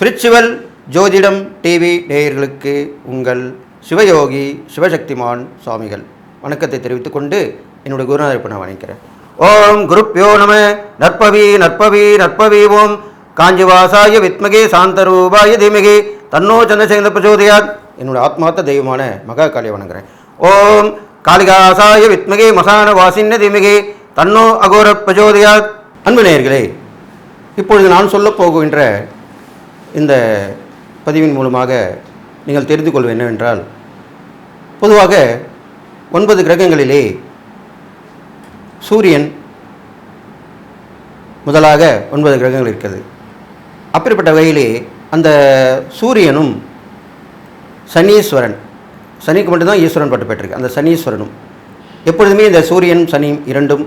பிரிச்சுவல் ஜோதிடம் டிவி நேயர்களுக்கு உங்கள் சிவயோகி சிவசக்திமான் சுவாமிகள். வணக்கத்தை தெரிவித்துக் கொண்டு என்னுடைய குருநாதர் நான் வணங்கிறேன் ஓம் குருப்யோ நம நற்பவி நற்பவி நற்பவி ஓம். காஞ்சிவாசாய வித்மகே சாந்தரூபாய தீமகி தன்னோ சந்திரசேகர பிரச்சோதயாத். என்னோட ஆத்மார்த்த தெய்வமான மகா காளியை வணங்குறேன். ஓம் காளிகாசாய வித்மகே மசான வாசின்ன தீமகி தன்னோ அகோர பிரஜோதயா அன்பு நேயர்களே இப்பொழுது நான் சொல்லப் போகின்ற இந்த பதிவின் மூலமாக நீங்கள் தெரிந்து கொள்வது என்னவென்றால் பொதுவாக ஒன்பது கிரகங்களிலே சூரியன் முதலாக ஒன்பது கிரகங்கள் இருக்கிறது. அப்படிப்பட்ட வகையிலே அந்த சூரியனும் சனீஸ்வரன் சனிக்கு மட்டும்தான் ஈஸ்வரன் பட்டு பெற்றிருக்கு அந்த சனீஸ்வரனும் எப்பொழுதுமே இந்த சூரியன் சனி இரண்டும்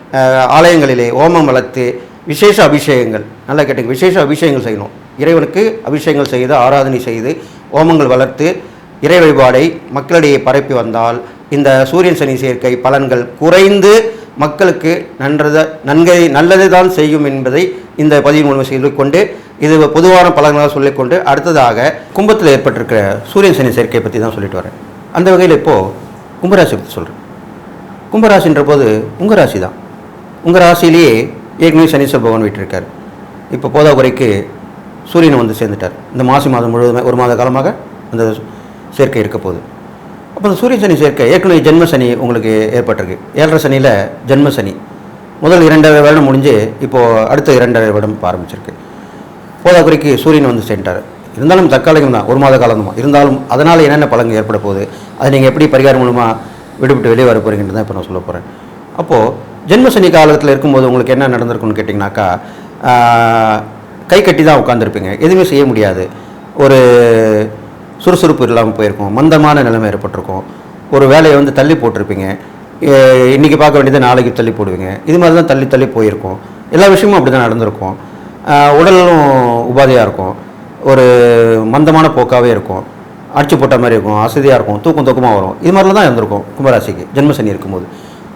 ஆலயங்களிலே ஓமம் வளர்த்து விசேஷ அபிஷேகங்கள். நல்லா கேட்டுங்க. விசேஷ அபிஷேகங்கள் செய்யணும். இறைவனுக்கு அபிஷேகங்கள் செய்து ஆராதனை செய்து ஓமங்கள் வளர்த்து இறை வழிபாடை மக்களிடையே பரப்பி வந்தால் இந்த சூரியன் சனி சேர்க்கை பலன்கள் குறைந்து மக்களுக்கு நன்றத நன்கை நல்லது தான் செய்யும் என்பதை இந்த பதிவு மூலம் சொல்லிக்கொண்டு இது பொதுவான பலன்களாக சொல்லிக்கொண்டு அடுத்ததாக கும்பத்தில் ஏற்பட்டிருக்கிற சூரியன் சனி சேர்க்கையை பற்றி தான் சொல்லிட்டு வரேன். அந்த வகையில் இப்போது கும்பராசி பற்றி சொல்கிறேன் கும்பராசின்ற போது உங்கள் ராசி தான். உங்கள் ராசியிலேயே ஏற்கனவே சனீஸ்வர பகவான் வீட்டிருக்கார். இப்போ போதாக்குறைக்கு சூரியன் வந்து சேர்ந்துட்டார். இந்த மாசி மாதம் முழுவதுமே ஒரு மாத காலமாக அந்த சேர்க்கை இருக்க போகுது. அப்போ அந்த சூரிய சனி சேர்க்கை ஏற்கனவே ஜென்ம சனி உங்களுக்கு ஏற்பட்டிருக்கு. ஏழரை சனியில் ஜென்ம சனி. முதல் இரண்டரை வருடம் முடிஞ்சு இப்போது அடுத்த இரண்டரை வருடம் ஆரம்பிச்சிருக்கு. போதாக்குறைக்கு சூரியன் வந்து சேர்ந்துட்டார். இருந்தாலும் தற்காலிகம் தான் ஒரு மாத காலம் தான். இருந்தாலும் அதனால் என்னென்ன பலன்கள் ஏற்பட போகுது அதை நீங்கள் எப்படி பரிகாரம் மூலமாக விடுபட்டு வெளியே வர போகிறீங்கன்னு தான் இப்போ நான் சொல்ல போகிறேன் அப்போது ஜென்ம சனி காலத்தில் இருக்கும்போது உங்களுக்கு என்ன நடந்திருக்குன்னு கேட்டிங்கனாக்கா கை கட்டி தான் உட்காந்துருப்பீங்க எதுவுமே செய்ய முடியாது. ஒரு சுறுசுறுப்பு இல்லாமல் போயிருக்கும். மந்தமான நிலைமை ஏற்பட்டிருக்கும். ஒரு வேலையை வந்து தள்ளி போட்டிருப்பீங்க. இன்றைக்கி இன்னைக்கு பார்க்க வேண்டியதை நாளைக்கு தள்ளி போடுவீங்க. இது மாதிரி தான் தள்ளி தள்ளி போயிருக்கும். எல்லா விஷயமும் அப்படி தான் நடந்திருக்கும் உடலும் உபாதையாக இருக்கும். ஒரு மந்தமான போக்காகவே இருக்கும். அடிச்சு போட்ட மாதிரி இருக்கும். அசதியாக இருக்கும். தூக்கம் தூக்கமாக வரும். இது மாதிரிலாம் தான் இருந்திருக்கும். கும்பராசிக்கு ஜென்மசனி இருக்கும்போது.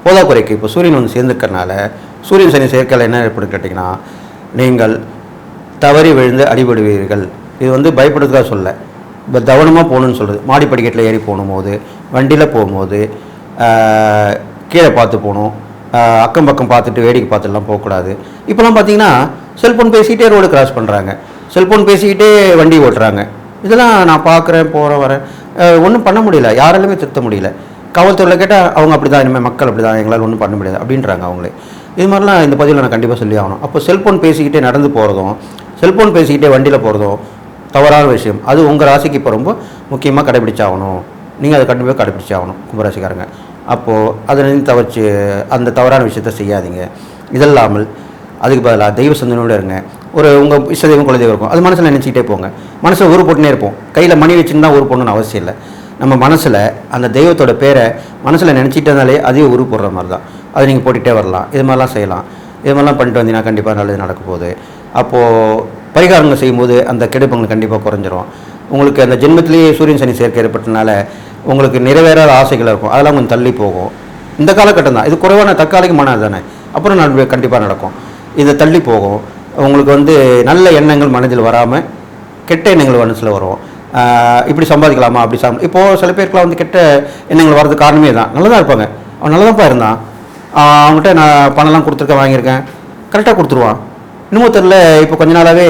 போதாக்குறைக்கு இப்போ சூரியன் வந்து சேர்ந்துக்கிறனால சூரியன் சனி சேர்க்கையில் என்ன ஏற்படும் கேட்டிங்கன்னா நீங்கள் தவறி விழுந்து அடிபடுவீர்கள். இது வந்து பயப்படுறதுக்காக சொல்ல. இப்போ கவனமாக போகணுன்னு சொல்கிறது மாடி படிக்கட்டில் ஏறி போகும்போது வண்டியில் போகும்போது கீழே பார்த்து போகணும். அக்கம் பக்கம் பார்த்துட்டு வேடிக்கை பார்த்துலாம் போகக்கூடாது. இப்போலாம் பார்த்தீங்கன்னா செல்ஃபோன் பேசிக்கிட்டே ரோடு கிராஸ் பண்ணுறாங்க செல்ஃபோன் பேசிக்கிட்டே வண்டி ஓட்டுறாங்க. இதெல்லாம் நான் பார்க்குறேன் போகிறேன் வரேன். ஒன்றும் பண்ண முடியல. யாராலுமே திருத்த முடியல. காவல்துறையில் கேட்டால் அவங்க அப்படி தான் இனிமேல் மக்கள் அப்படி தான் எங்களால் ஒன்றும் பண்ண முடியாது அப்படின்றாங்க அவங்களே. இது மாதிரிலாம் இந்த பதிவில் நான் கண்டிப்பாக சொல்லி ஆகணும். அப்போ செல்ஃபோன் பேசிக்கிட்டே நடந்து போகிறதும் செல்ஃபோன் பேசிக்கிட்டே வண்டியில் போகிறதும் தவறான விஷயம். அது உங்கள் ராசிக்கு இப்போ ரொம்ப முக்கியமாக கடைபிடிச்சாகணும். நீங்கள் அதை கண்டிப்பாக கடைபிடிச்சாகணும் கும்பராசிக்காரங்க. அப்போது அதை நின்று தவச்சு அந்த தவறான விஷயத்த செய்யாதீங்க. இதல்லாமல் அதுக்கு பதிலாக தெய்வ சிந்தனையோட இருங்க. ஒரு உங்கள் இஷ்ட தெய்வம் குலதெய்வம் இருக்கும். அது மனசில் நினச்சிக்கிட்டே போங்க. மனசில் ஊர் போட்டுனே இருப்போம். கையில் மணி வச்சுருந்தா ஊர் போடணும்னு அவசியம் இல்லை. நம்ம மனசில் அந்த தெய்வத்தோட பேரை மனசில் நினச்சிட்டே இருந்தாலே அதையும் உரு போடுற மாதிரி தான் அதை நீங்கள் போட்டுகிட்டே வரலாம். இது மாதிரிலாம் செய்யலாம். இது மாதிரிலாம் பண்ணிட்டு வந்தீங்கன்னா கண்டிப்பாக நல்லது நடக்க போகுது. அப்போது பரிகாரங்கள் செய்யும்போது அந்த கெடுப்பங்கள் கண்டிப்பாக குறைஞ்சிரும். உங்களுக்கு அந்த ஜென்மத்திலேயே சூரியன் சனி சேர்க்கை ஏற்பட்டனால உங்களுக்கு நிறைவேறாத ஆசைகள் இருக்கும். அதெல்லாம் கொஞ்சம் தள்ளி போகும். இந்த காலகட்டம் தான். இது குறைவான தற்காலிகமானது தானே. அப்புறம் நான் கண்டிப்பாக நடக்கும். இது தள்ளி போகும். உங்களுக்கு வந்து நல்ல எண்ணங்கள் மனதில் வராமல் கெட்ட எண்ணங்கள் மனசில் வரும். இப்படி சம்பாதிக்கலாமா அப்படி சம் இப்போது சில பேருக்குலாம் வந்து கெட்ட எண்ணங்கள் வர்றது காரணமே தான். நல்லா தான் இருப்பாங்க. அவன் நல்லதாப்பா இருந்தான் அவங்ககிட்ட அவன்கிட்ட நான் பணம்லாம் கொடுத்துருக்கேன் வாங்கியிருக்கேன். கரெக்டாக கொடுத்துருவான். இன்னமும் தெரில இப்போ கொஞ்ச நாளாகவே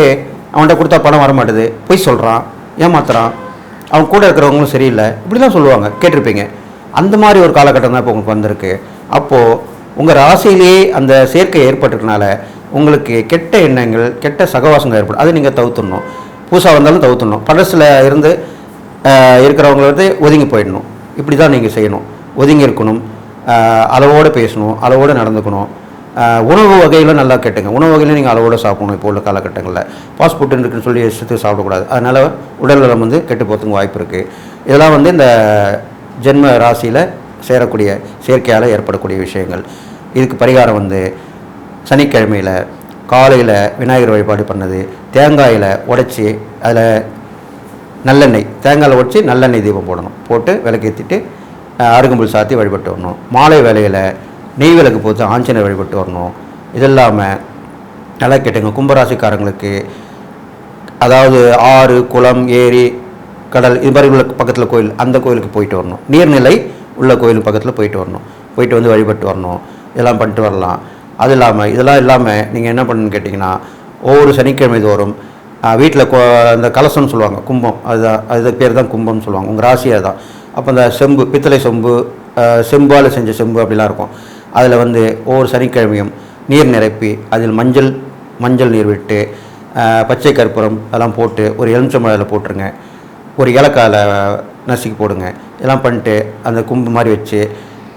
அவன்கிட்ட கொடுத்தா பணம் வர மாட்டுது பொய் சொல்கிறான் ஏமாத்துறான். அவன் கூட இருக்கிறவங்களும் சரியில்லை. இப்படி தான் சொல்லுவாங்க கேட்டிருப்பீங்க. அந்த மாதிரி ஒரு காலகட்டம் தான் இப்போ உங்களுக்கு வந்திருக்கு. அப்போது உங்கள் ராசியிலேயே அந்த சேர்க்கை ஏற்பட்டிருக்கனால உங்களுக்கு கெட்ட எண்ணங்கள் கெட்ட சகவாசங்கள் ஏற்படும் அதை நீங்கள் தவிர்த்துடணும். பூசா வந்தாலும் தவிர்த்துடணும். பழசில் இருந்து இருக்கிறவங்கள வந்து ஒதுங்கி போயிடணும். இப்படி தான் நீங்கள் செய்யணும். ஒதுங்கி இருக்கணும். அளவோடு பேசணும். அளவோடு நடந்துக்கணும். உணவு வகையில் நல்லா கேட்டுங்க. உணவு வகையில் நீங்கள் அளவோடு சாப்பிடணும் இப்போ உள்ள காலகட்டங்களில். பாஸ்போர்ட் இருக்குன்னு சொல்லி இஷ்டத்துக்கு சாப்பிடக்கூடாது. அதனால் உடல் நலம் வந்து கெட்டு போகிறதுக்கு வாய்ப்பு இருக்குது இதெல்லாம் வந்து இந்த ஜென்ம ராசியில் சேரக்கூடிய செயற்கையால் ஏற்படக்கூடிய விஷயங்கள். இதுக்கு பரிகாரம் வந்து சனிக்கிழமையில் காலையில் விநாயகர் வழிபாடு பண்ணது தேங்காயில் உடச்சி அதில் நல்லெண்ணெய் தேங்காயில் உடைச்சி நல்லெண்ணெய் தீபம் போடணும். போட்டு விளக்கேற்றிட்டு அருகம்புல் சாத்தி வழிபட்டு வரணும். மாலை வேலையில் நெய் விளக்கு போட்டு ஆஞ்சநேயர் வழிபட்டு வரணும். இது இல்லாமல் நல்லா கேட்டுங்க. கும்பராசிக்காரங்களுக்கு அதாவது ஆறு குளம் ஏரி கடல் இது மாதிரி உள்ள பக்கத்தில் கோயில் அந்த கோயிலுக்கு போயிட்டு வரணும். நீர்நிலை உள்ள கோயிலுக்கு பக்கத்தில் போயிட்டு வரணும். போயிட்டு வந்து வழிபட்டு வரணும். இதெல்லாம் பண்ணிட்டு வரலாம். அது இல்லாமல் இதெல்லாம் இல்லாமல் நீங்கள் என்ன பண்ணணும்னு கேட்டிங்கன்னா ஒவ்வொரு சனிக்கிழமை தோறும் வீட்டில் அந்த கலசம்னு சொல்லுவாங்க கும்பம். அதுதான் அது பேர் தான் கும்பம்னு சொல்லுவாங்க. உங்கள் ராசியாக தான் அப்போ அந்த செம்பு பித்தளை செம்பு செம்பால் செஞ்ச செம்பு அப்படிலாம் இருக்கும். அதில் வந்து ஒவ்வொரு சனிக்கிழமையும் நீர் நிரப்பி அதில் மஞ்சள் மஞ்சள் நீர் விட்டு பச்சை கற்பூரம் அதெல்லாம் போட்டு ஒரு எலுமிச்சம்பழத்தில் போட்டுருங்க. ஒரு இலக்காயில் நசுக்கி போடுங்க. இதெல்லாம் பண்ணிட்டு அந்த கும்பு மாதிரி வச்சு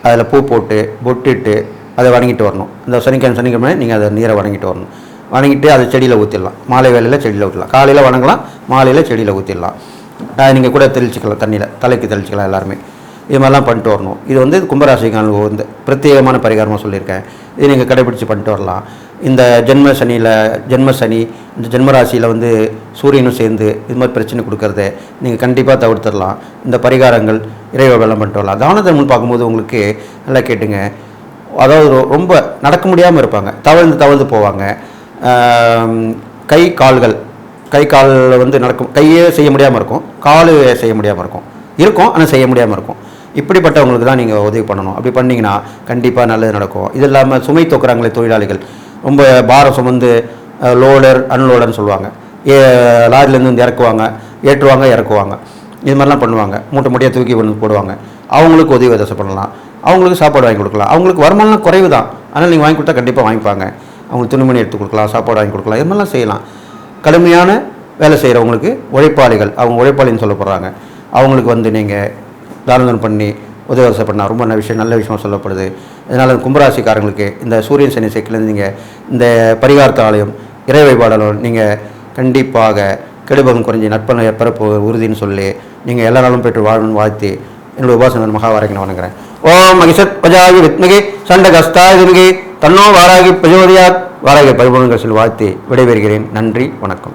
அதில் பூ போட்டு பொட்டிட்டு அதை வணங்கிட்டு வரணும். இந்த சனிக்கிழமை சனிக்கிழமை நீங்கள் அதை நீரை வணங்கிட்டு வரணும். வணங்கிட்டு அதை செடியில் ஊற்றிடலாம் மாலை வேலையில் செடியில் ஊற்றலாம் காலையில் வணங்கலாம் மாலையில் செடியில் ஊற்றிடலாம் நீங்கள் கூட தெளிச்சிக்கலாம் தண்ணியில். தலைக்கு தெளிச்சிக்கலாம் எல்லாருமே. இது மாதிரிலாம் பண்ணிட்டு வரணும். இது வந்து கும்பராசிக்கான வந்து பிரத்யேகமான பரிகாரமாக சொல்லியிருக்கேன். இது நீங்கள் கடைபிடிச்சு பண்ணிட்டு வரலாம். இந்த ஜென்ம சனியில் ஜென்ம சனி இந்த ஜென்மராசியில் வந்து சூரியனும் சேர்ந்து இது மாதிரி பிரச்சனை கொடுக்கறத நீங்கள் கண்டிப்பாக தவிர்த்துடலாம். இந்த பரிகாரங்கள் இறைவெல்லாம் பண்ணிட்டு வரலாம். தான தர்மம் பார்க்கும்போது உங்களுக்கு நல்லா கேட்டுங்க. அதாவது ரொம்ப நடக்க முடியாமல் இருப்பாங்க. தவழ்ந்து தவழ்ந்து போவாங்க. கை கால்கள். கை கால் வந்து நடக்கும். கையே செய்ய முடியாமல் இருக்கும். கால் செய்ய முடியாமல் இருக்கும். இருக்கும் ஆனால் செய்ய முடியாமல் இருக்கும். இப்படிப்பட்டவங்களுக்கு தான் நீங்கள் உதவி பண்ணணும். அப்படி பண்ணீங்கன்னா கண்டிப்பாக நல்லது நடக்கும். இது இல்லாமல் சுமை தூக்குறாங்களே தொழிலாளிகள். ரொம்ப பாரம் சுமந்து லோடர் அன்லோடர்னு சொல்லுவாங்க. ஏ லாரிலேருந்து வந்து இறக்குவாங்க. ஏற்றுவாங்க இறக்குவாங்க. இது மாதிரிலாம் பண்ணுவாங்க. மூட்டை மூட்டையாக தூக்கி கொண்டு போடுவாங்க. அவங்களுக்கு உதவி உதவி பண்ணலாம். அவங்களுக்கு சாப்பாடு வாங்கி கொடுக்கலாம். அவங்களுக்கு வருமானம் குறைவு தான் ஆனால் நீங்கள் வாங்கி கொடுத்தா கண்டிப்பாக வாங்கிப்பாங்க. அவங்க துணிமணி எடுத்து கொடுக்கலாம் சாப்பாடு வாங்கி கொடுக்கலாம் இது மாதிரிலாம் செய்யலாம். கடுமையான வேலை செய்கிறவங்களுக்கு உழைப்பாளிகள் அவங்க உழைப்பாளின்னு சொல்லப்படுறாங்க. அவங்களுக்கு வந்து நீங்கள் தானதம் பண்ணி உதவசை பண்ணால் ரொம்ப நல்ல விஷயம் நல்ல விஷயம் சொல்லப்படுது. இதனால் கும்பராசிக்காரங்களுக்கு இந்த சூரியன் சனி சைக்கிள்லேருந்து நீங்கள் இந்த பரிகாரத்த ஆலயம் இறை வழிபாடாலும் நீங்கள் கண்டிப்பாக கெடுபகம் குறைஞ்சி நட்பனை பரப்பு உறுதின்னு சொல்லி நீங்கள் எல்லா நாளும் பெற்று வாழணும்னு வாழ்த்தி என்னுடைய உபாசன மகாவாரைக்கு நான் வணங்குறேன். ஓம் மகிஷத் பஜாயி வித்மகி சண்டகஸ்தாயுமிகி தன்னோ வாராகி பிரஜோதயாத் வாராகி பரிபூர்ணங்கள் சொல்லி வாழ்த்து விடைபெறுகிறேன். நன்றி வணக்கம்.